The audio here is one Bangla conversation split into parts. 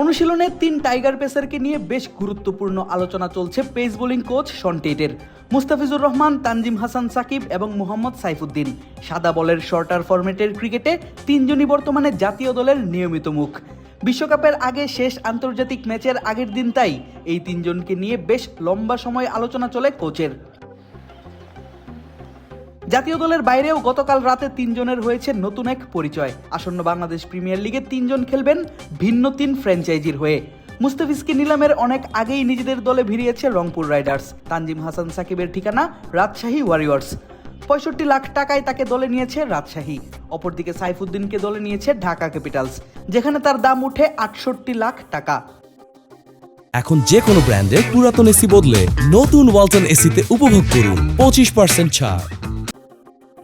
অনুশীলনে তিন টাইগার পেসারকে নিয়ে বেশ গুরুত্বপূর্ণ আলোচনা চলছে পেস বোলিং কোচ শন টেটের। মুস্তাফিজুর রহমান, তানজিম হাসান সাকিব এবং মোহাম্মদ সাইফুদ্দিন। সাদা বলের শর্টার ফরম্যাটের ক্রিকেটে তিনজনই বর্তমানে জাতীয় দলের নিয়মিত মুখ। বিশ্বকাপের আগে শেষ আন্তর্জাতিক ম্যাচের আগের দিন তাই এই তিনজনকে নিয়ে বেশ লম্বা সময় আলোচনা চলে কোচের। জাতীয় দলের বাইরেও গতকাল রাতে তিনজনের হয়েছে নতুন এক পরিচয়। আসন্ন বাংলাদেশ প্রিমিয়ার লিগে তিনজন খেলবেন ভিন্ন তিন ফ্র্যাঞ্চাইজির হয়ে। মুস্তাফিজকে নিলামের অনেক আগেই নিজেদের দলে ভিড়িয়েছে রংপুর রাইডার্স। তানজিম হাসান সাকিবের ঠিকানা রাজশাহী ওয়ারিয়র্স। পঁয়ষট্টি লাখ টাকায় তাকে দলে নিয়েছে রাজশাহী। অপরদিকে সাইফুদ্দিনকে দলে নিয়েছে ঢাকা ক্যাপিটালস, যেখানে তার দাম উঠে আটষট্টি লাখ টাকা। এখন যে কোনো ব্র্যান্ডের পুরাতন এসি বদলে নতুন ওয়ালটন এসিতে উপভোগ করুন পঁচিশ পার্সেন্ট ছাড়।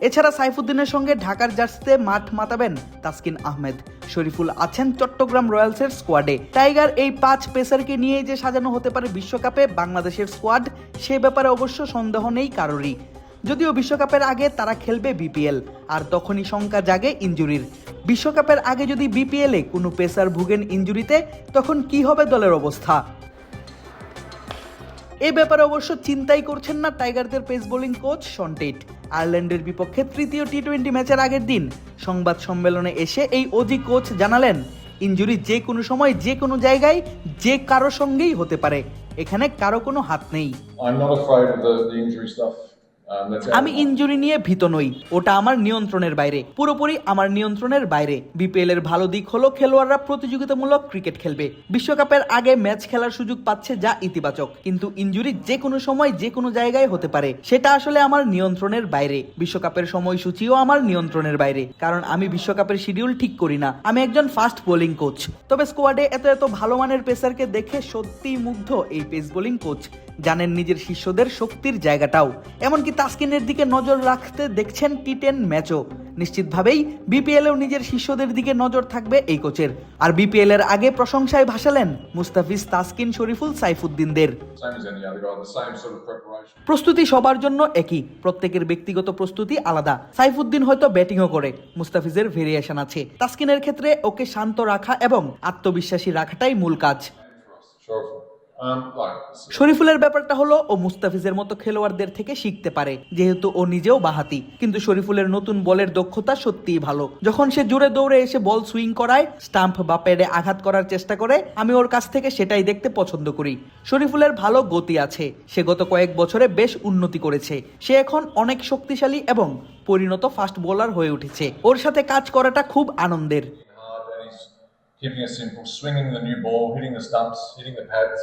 এছাড়া সাইফুদ্দিনের সঙ্গে ঢাকার জার্সিতে মাঠ মাতাবেন তাসকিন আহমেদ। শরীফুল আছেন চট্টগ্রাম রয়্যালসের স্কোয়াডে। টাইগার এই পাঁচ পেসারকে নিয়ে যে সাজানো হতে পারে বিশ্বকাপে বাংলাদেশের স্কোয়াড, সে ব্যাপারে অবশ্য সন্দেহ নেই কারোরই। যদিও বিশ্বকাপের আগে তারা খেলবে বিপিএল, আর তখনই শঙ্কা জাগে ইঞ্জুরির। বিশ্বকাপের আগে যদি বিপিএলে কোনো পেসার ভুগেন ইঞ্জুরিতে, তখন কি হবে দলের অবস্থা? এ ব্যাপারে অবশ্য চিন্তাই করছেন না টাইগারদের পেস বোলিং কোচ সন্টেট আয়ারল্যান্ডের বিপক্ষে তৃতীয় টি টোয়েন্টি ম্যাচের আগের দিন সংবাদ সম্মেলনে এসে এই অজি কোচ জানালেন ইঞ্জুরি যে কোনো সময় যে কোনো জায়গায় যে কারও সঙ্গেই হতে পারে। এখানে কারও কোনো হাত নেই। আমি ইনজুরি নিয়ে ভীত নই। ওটা আমার নিয়ন্ত্রণের বাইরে। পুরোপুরি আমার নিয়ন্ত্রণের বাইরে। বিপিএল এর ভালো দিক হলো খেলোয়াড়রা প্রতিযোগিতামূলক ক্রিকেট খেলবে। বিশ্বকাপের আগে ম্যাচ খেলার সুযোগ পাচ্ছে যা ইতিবাচক। কিন্তু ইনজুরি যে কোনো সময় যে কোনো জায়গায় হতে পারে। সেটা আসলে আমার নিয়ন্ত্রণের বাইরে। বিশ্বকাপের সময়সূচিও আমার নিয়ন্ত্রণের বাইরে। কারণ আমি বিশ্বকাপের শিডিউল ঠিক করি না। আমি একজন ফাস্ট বোলিং কোচ তবে স্কোয়াডে এত এত ভালো মানের পেসারকে দেখে সত্যিই মুগ্ধ এই পেস বোলিং কোচ জানেন নিজের শিষ্যদের শক্তির জায়গাটাও। এমনকি তাসকিনের দিকে নজর রাখতে দেখছেন টি টেন ম্যাচও। নিশ্চিতভাবেই বিপিএলেও নিজের শিষ্যদের দিকে নজর থাকবে এই কোচের। আর বিপিএল এর আগে প্রশংসায় ভাসালেন মুস্তাফিজ তাসকিন শরীফুল সাইফুদ্দিনদের. প্রস্তুতি সবার জন্য একই, প্রত্যেকের ব্যক্তিগত প্রস্তুতি আলাদা। সাইফুদ্দিন হয়তো ব্যাটিংও করে, মুস্তাফিজের ভেরিয়েশন আছে। তাসকিনের ক্ষেত্রে ওকে শান্ত রাখা এবং আত্মবিশ্বাসী রাখাটাই মূল কাজ। শরীফুলের ব্যাপারটা হলো, ও মুস্তাফিজের মতো খেলোয়াড়দের থেকে শিখতে পারে, যেহেতু ও নিজেও বাহাতি। কিন্তু শরীফুলের নতুন বলের দক্ষতা সত্যিই ভালো। যখন সে জুড়ে দৌড়ে এসে বল সুইং করায়, স্টাম্প বা প্যাডে আঘাত করার চেষ্টা করে, আমি ওর কাছ থেকে সেটাই দেখতে পছন্দ করি। শরীফুলের ভালো গতি আছে। সে গত কয়েক বছরে বেশ উন্নতি করেছে। সে এখন অনেক শক্তিশালী এবং পরিণত ফাস্ট বোলার হয়ে উঠেছে। ওর সাথে কাজ করাটা খুব আনন্দের। Keeping it simple, swinging the new ball, hitting the stumps, hitting the pads.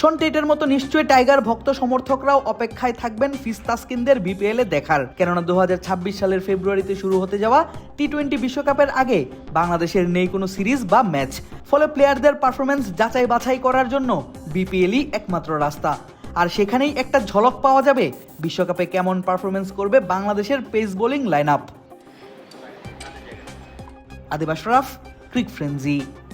শন টেটের মতো নিশ্চয়ই টাইগার ভক্ত সমর্থকরাও অপেক্ষায় থাকবেন ফিস্তাসকিনদের বিপিএল এ দেখার। কেননা দু হাজার ছাব্বিশ সালের ফেব্রুয়ারিতে শুরু হতে যাওয়া টি টোয়েন্টি বিশ্বকাপের আগে বাংলাদেশের নেই কোনো সিরিজ বা ম্যাচ। ফলে প্লেয়ারদের পারফরমেন্স যাচাই বাছাই করার জন্য বিপিএলই একমাত্র রাস্তা। আর সেখানেই একটা ঝলক পাওয়া যাবে বিশ্বকাপে কেমন পারফরমেন্স করবে বাংলাদেশের pace bowling line up Adib Ashraf Quick frenzy.